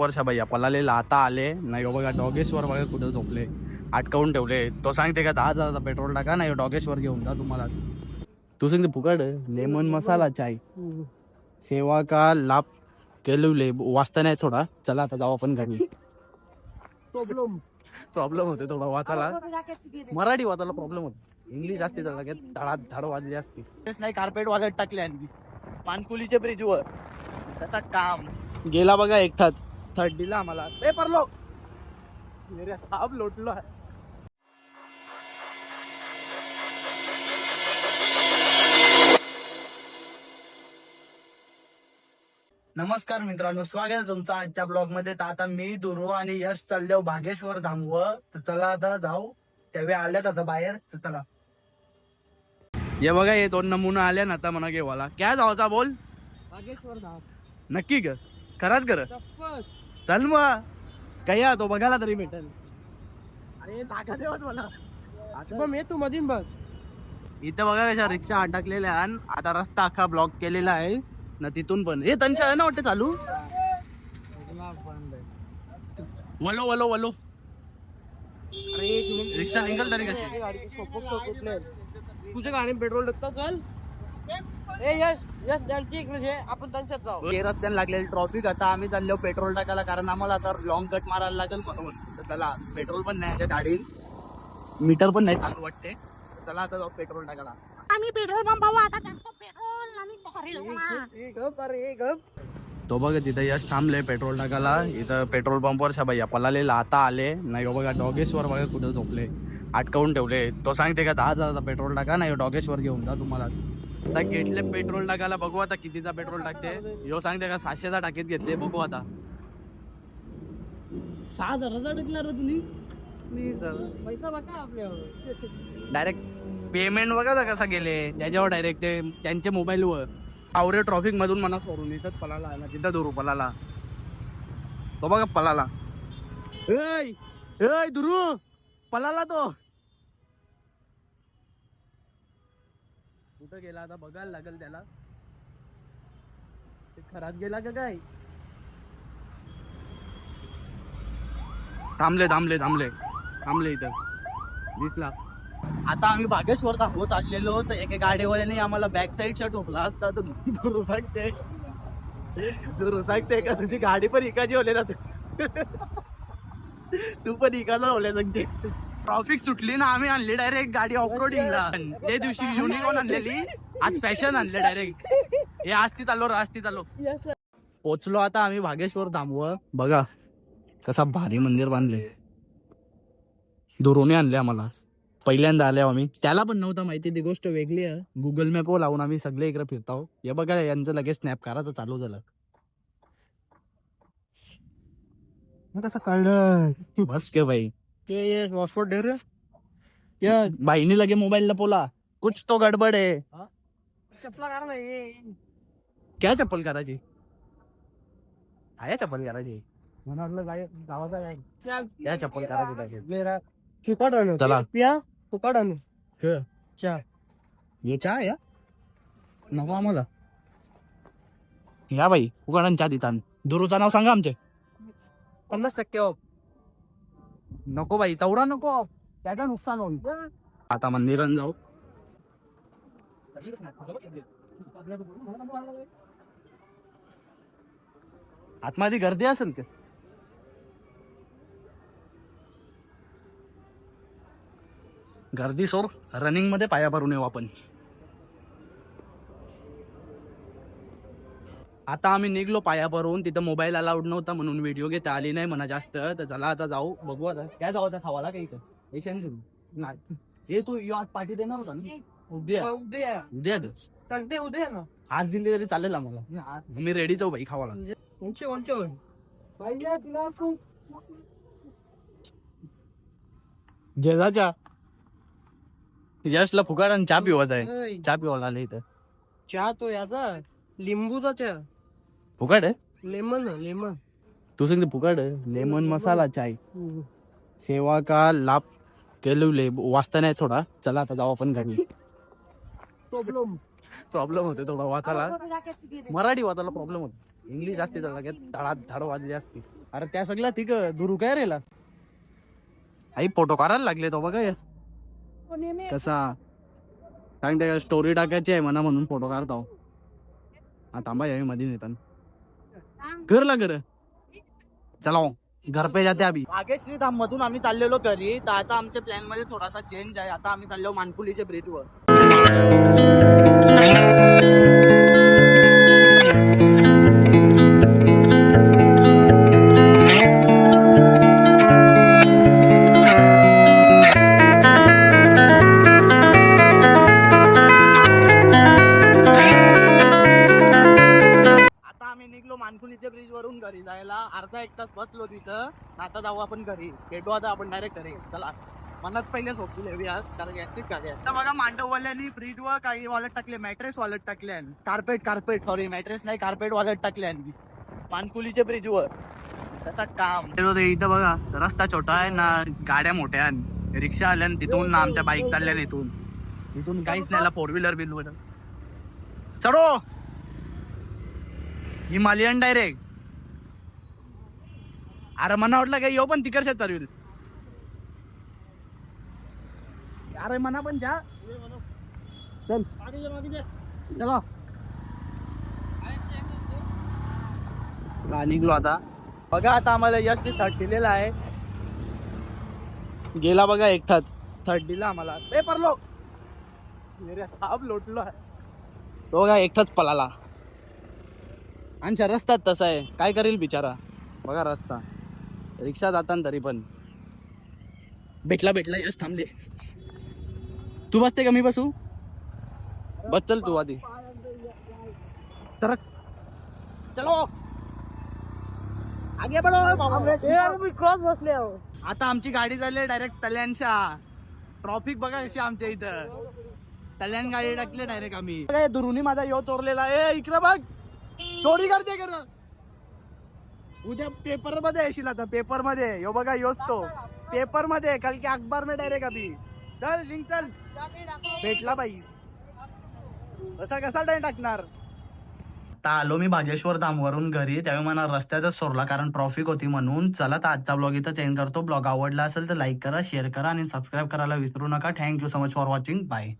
वर्षा भैया पलालेला आता आले नाही हो बघा डॉगेश्वर बघा कुठं झोपले. अटकावून ठेवले. तो सांगते का दहा हजाराचा पेट्रोल टाका नाही डॉगेश्वर घेऊन जा तुम्हाला. तू सांगते फुकट लेमन मसाला चाय. सेवा का लाभ केलवले वाचता नाही थोडा. चला आता जाऊ आपण घरी. प्रॉब्लेम प्रॉब्लेम होते थोडा वाचायला. मराठी वाचायला प्रॉब्लेम होतो. इंग्लिश जास्ती लगेच धडा धड वाजली असती. तेच नाही कार्पेट वाजत टाकले आणखी. पानकुलीच्या ब्रिजवर तसा काम. गेला बघा एकटाच. थर्डीला आम्हाला. ए परलो आप लोटलो आहे. नमस्कार मित्रांनो स्वागत आहे तुमचं आजच्या ब्लॉगमध्ये तर आता मी दुर्व आणि यश चाललो भागेश्वर धामव. तर चला आता जाऊ. त्यावेळी आल्यात आता बाहेर. तर चला. ये बघा हे दोन नमुना आल्या ना आता म्हणा घेवाला. काय जाऊचा बोल? बागेश्वर धाम. नक्की ग खराच कर. चप्पल. चल मग. काही तो बघायला तरी भेटेल. अरे देवत मला. ये तू मधीन बघ. इथं बघा कशा रिक्षा अटकलेल्या. आता रस्ता अख्खा ब्लॉक केलेला आहे. ना तिथून पण. हे तनशा आहे ना वाटते चालू? वलो वलो वलो. अरे रिक्षा निघल तरी कशी? तुझ्या गाडी पेट्रोल टाकतो चल ए यश यश त्यांची इकडे घे आपण त्यांच्यात जाऊ. रस्त्याने लागलेली ट्रॉफिक आता आम्ही चाललो पेट्रोल टाकायला कारण आम्हाला आता लॉंग कट मारायला लागेल म्हणून. तर त्याला पेट्रोल पण नाही त्या गाडीत मीटर पण नाही चालू वाटते. तर त्याला आता जाऊ पेट्रोल टाकायला. आम्ही पेट्रोल पंपावर आता टाकतो पेट्रोल आणि भारी लोकं. तो बघा तिथं यश थांबले पेट्रोल टाकायला. इथं पेट्रोल पंपवर शा भैया पलालेला आता आले. नाही हो बघा डॉगेश्वर बघा कुठं झोपले. अटकावून ठेवले. तो सांगते का दहा हजाराचा पेट्रोल टाका. नाही डॉगेश्वर घेऊन जा तुम्हाला. आता घेतले पेट्रोल टाकायला बघू आता कितीचा पेट्रोल टाकते. यो सांगते का सातशेचा टाकीत घेतले बघू आता. सहा हजाराचा टाकणार रे तुम्ही? पैसा बघा आपल्यावर. डायरेक्ट पेमेंट बघा कसा गेले. त्याच्यावर डायरेक्ट ते त्यांच्या मोबाईलवर आवरे ट्रॉफिक मधून मला सोडून इथंच पलाला आहे ना तिथं दुरू पलाला. तो बघा पलाला. दुरू! पलाला तो. कुठं गेला? आता बघायला लागेल त्याला. ते खरात गेला का काय? थांबले थांबले थांबले. थांबले इथं. दिसला. आता आम्ही बागेश्वर दाखवत चाललेलो तर एका गाडीवाल्याने आम्हाला बॅक साईडच्या ठोकला असता तर तू सांगते. तू रुसाकते का? तुझी गाडी पण इकाची होले ना. तू पण इकाला होल्या सांगते ट्रॉफिक सुटली ना आम्ही आणली डायरेक्ट गाडी ऑफरोडिंगला त्या दिवशी युनिकॉन आणलेली? आज फॅशन आणले डायरेक्ट हे आस्ती चाललो रे, आस्ती चाललो. पोचलो आता आम्ही भागेश्वर थांबव बघा कसा भारी मंदिर बांधले. दुरोने आणले आम्हाला. पहिल्यांदा आले आम्ही. त्याला पण नव्हतं माहिती ती गोष्ट वेगळी आहे. गुगल मॅप लावून आम्ही सगळे इकडे फिरतो हे बघा यांचं लगेच स्नॅप करायचं चालू झालं. कसं कळलं? बस के भाई ये ये हॉटस्पॉट दे रे या बाईने लगे मोबाईल लपवला कुछ तो गडबड है? चपला करा नाही क्या चप्पल करायची काय चप्पल करायची मला वाटलं गाय गावाचा गाय. चल. क्या चप्पल करायची लगेच? मेरा फुकट आणू चला. पिया फुकट आणू हे. चा ये चहा या. नको आम्हाला. या बाई उगाडन चहा दुरूचं नाव सांगा आमचे. पन्नास टक्के ऑफ नको बाई तेवढा नको. त्याचं नुकसान होईल. आता मंदिरात जाऊ. आतमध्ये गर्दी असेल का? गर्दी सोर रनिंगमध्ये पाया भरून येऊ आपण. आता आम्ही निघलो पाया भरून तिथं मोबाईल अलाउड नव्हता म्हणून व्हिडिओ घेता आली नाही म्हणा जास्त. तर चला आता जाऊ. बघू आता. काय जाऊ आता खावाला काही नाही. हे तू यो आज पाठी देणार होता ना? उद्या. उद्या उद्या दे. चालते उद्या ना. आज दिली तरी चालेल आम्हाला. मी रेडी जाऊ बाई खावाला. उंचे उंचे होईल पाहिजे तुला असं जेजाच्या यशला फुकाट आणि चहा पिवायचा आहे. चहा पिवायला आले इथं. चहा तो याचा. लिंबूचा चहा. फुकाट आहे लेमन लेमन तू सांगते फुकाट आहे लेमन मसाला चाय सेवा का लाभ केलवले वाचता नाही थोडा चला आता जाऊ आपण घरी प्रॉब्लेम प्रॉब्लेम होते थोडा वाचायला मराठी वाचायला प्रॉब्लेम होतो इंग्लिश जास्ती लगेच धडा धड वाजली असती अरे त्या सगळ्या तिक दुरू काय रेला आई फोटो काढायला लागले तो बघा. कसा सांगते स्टोरी टाकायची आहे म्हणा म्हणून फोटो काढतो हा थांबा यावी मध्ये नेताना कर ला कर चला हो. घर पे जाते अभि भाग्यश्री धाम मधून आम्ही चाललेलो घरी तर आता आमच्या प्लॅनमध्ये थोडासा चेंज आहे. आता आम्ही चाललो मानकुलीच्या ब्रिज निघलो इथे ब्रिज वरून घरी जायला अर्धा एक तास बसलो तिथं. आता जाऊ आपण घरी. भेटू आता आपण डायरेक्ट घरी. चला. मनात पहिले झोपली लेवी कारण याची गाडी आता बघा मांडववाल्यांनी ब्रिज वर काही वॉलेट टाकले मॅट्रेस वॉलेट टाकले. कार्पेट कार्पेट सॉरी मॅट्रेस नाही कार्पेट वॉलेट टाकले. मानकुलीच्या ब्रिज वर. तसा काम. इथं बघा रस्ता छोटा आहे ना गाड्या मोठ्या रिक्षा आल्या तिथून ना आमच्या बाईक चालल्या इथून. इथून काहीच नाही फोर व्हीलर बिल चढो! हिमालयन डायरेक्ट अरे मना वाटलं काय येऊ पण तिकडच्या चालवेल अरे मना पण जा. चल. चला. निघलो आता. बघा आता आम्हाला यश ते थर्ड दिलेला आहे. गेला बघा एकटाच. थर्ड दिला आम्हाला. ए परलो. साप लोटलो आहे तो बघा एकटाच पळाला. आमच्या रस्त्यात तसा आहे. काय करेल बिचारा? बघा रस्ता. रिक्षा जाताना तरी पण. भेटला भेटला यश थांबले. तू बसते का मी बसू? बस चल तू आधी. तर चलो. आगे बडो क्रॉस बसले आता आमची गाडी झाली डायरेक्ट तल्यांशा ट्रॉफिक बघा कशी आमच्या इथं. तल्यान गाडी टाकली डायरेक्ट आम्ही. दुरुनी माझा यो चोरलेला ए इकडे बघ. चोरी करते कर उद्या पेपरमध्ये येशील आता पेपरमध्ये. यो बघा योच तो पेपरमध्ये काल की अखबार में डायरेक्ट अभि. चल लिंक चल. भेटला बाई. असा कसा टाइम टाकणार? आता आलो मी बागेश्वर धामवरून घरी. त्यावेळी मला रस्त्यातच सोडला कारण ट्रॉफिक होती म्हणून. चला तर आजचा ब्लॉग इथं चेंज करतो. ब्लॉग आवडला असेल तर लाईक करा शेअर करा आणि सबस्क्राईब करायला विसरू नका. Thank you so much for watching bye